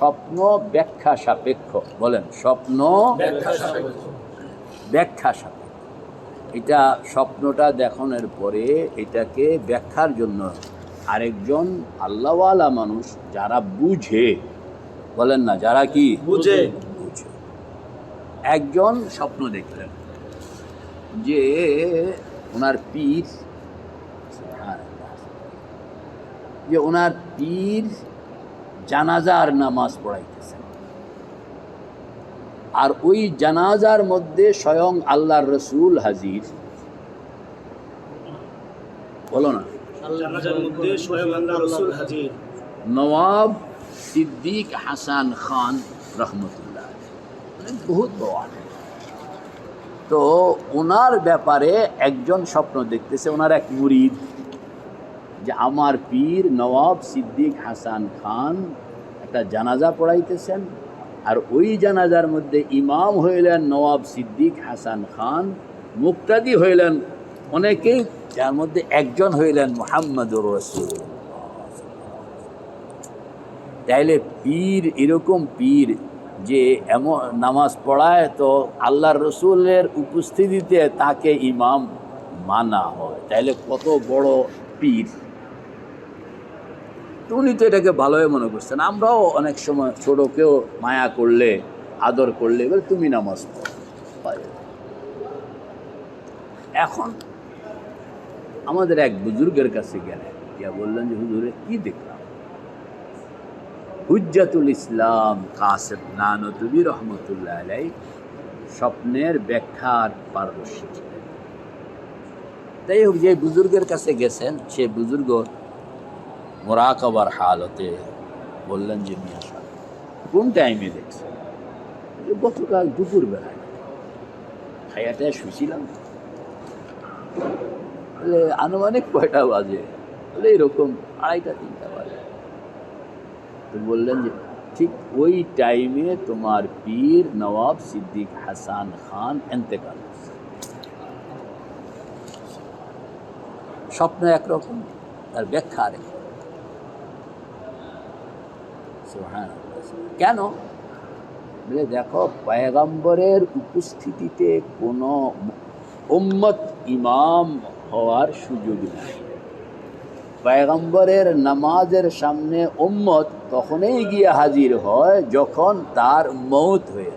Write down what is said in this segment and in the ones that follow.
স্বপ্ন ব্যাখ্যা সাপেক্ষ। বলেন স্বপ্ন ব্যাখ্যা সাপেক্ষ। এটা স্বপ্নটা দেখানোর পরে এটাকে ব্যাখ্যার জন্য আরেকজন আল্লাহওয়ালা মানুষ যারা বুঝে বলেন না যারা কি? বুঝে। বুঝে। একজন স্বপ্ন দেখলেন যে ওনার পীর যে ওনার পীর জানাজার নামাজ পড়াইতেছেন। আর ওই জানাজার মধ্যে স্বয়ং আল্লাহর রসুল হাজির। বলো না। জানাজার মধ্যে স্বয়ং আল্লাহ রসুল হাজির। নওয়াব সিদ্দিক হাসান খান রহমতুল্লাহ মানে বহুত বড় তো ওনার ব্যাপারে একজন স্বপ্ন দেখতেছে ওনার এক মুরিদ। যে আমার পীর নবাব সিদ্দিক হাসান খান একটা জানাজা পড়াইতেছেন, আর ওই জানাজার মধ্যে ইমাম হইলেন নবাব সিদ্দিক হাসান খান, মুক্তাদি হইলেন অনেকেই, যার মধ্যে একজন হইলেন মোহাম্মদুর রসুল তাইলে পীর এরকম পীর যে এমন নামাজ পড়ায় তো আল্লাহর রসুলের উপস্থিতিতে তাকে ইমাম মানা হয়। তাইলে কত বড় পীর। উনি তো এটাকে ভালোই মনে করছেন। আমরাও অনেক সময় ছোটকেও মায়া করলে, আদর করলে, এবার তুমি নামাজ পড়ো। এখন আমাদের এক বুজুর্গের কাছে গেলেন গিয়া বললেন যে, হুজুরে, কি দেখলাম? হুজ্জাতুল ইসলাম কাসেম নানতুবি রহমতুল্লাহ আলাই স্বপ্নের ব্যাখ্যার পারদর্শী ছিলেন। তাই হোক, যে বুজুর্গের কাছে গেছেন, সে বুজুর্গ মোরাকবার হালতে বললেন যে মিয়া সাহেব কোন টাইমে দেখছেন যে গতকাল দুপুর বেলায় খাইয়াটায় শুছিলাম বলে, আনুমানিক কয়টা বাজে? বলে, এরকম আড়াইটা, তিনটা বাজে। তো বললেন যে, ঠিক ওই টাইমে তোমার পীর নবাব সিদ্দিক হাসান খান এন্তেকাল। স্বপ্ন একরকম, তার ব্যাখ্যা আরেক। কেন? বলে দেখো, পয়গম্বরের উপস্থিতিতে কোনো উম্মত ইমাম হওয়ার সুযোগ নাই। পয়গম্বরের নামাজের সামনে উম্মত তখনই গিয়ে হাজির হয় যখন তার মৌত হয়ে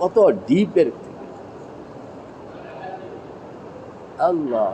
কত ডিপের থেকে। আল্লাহ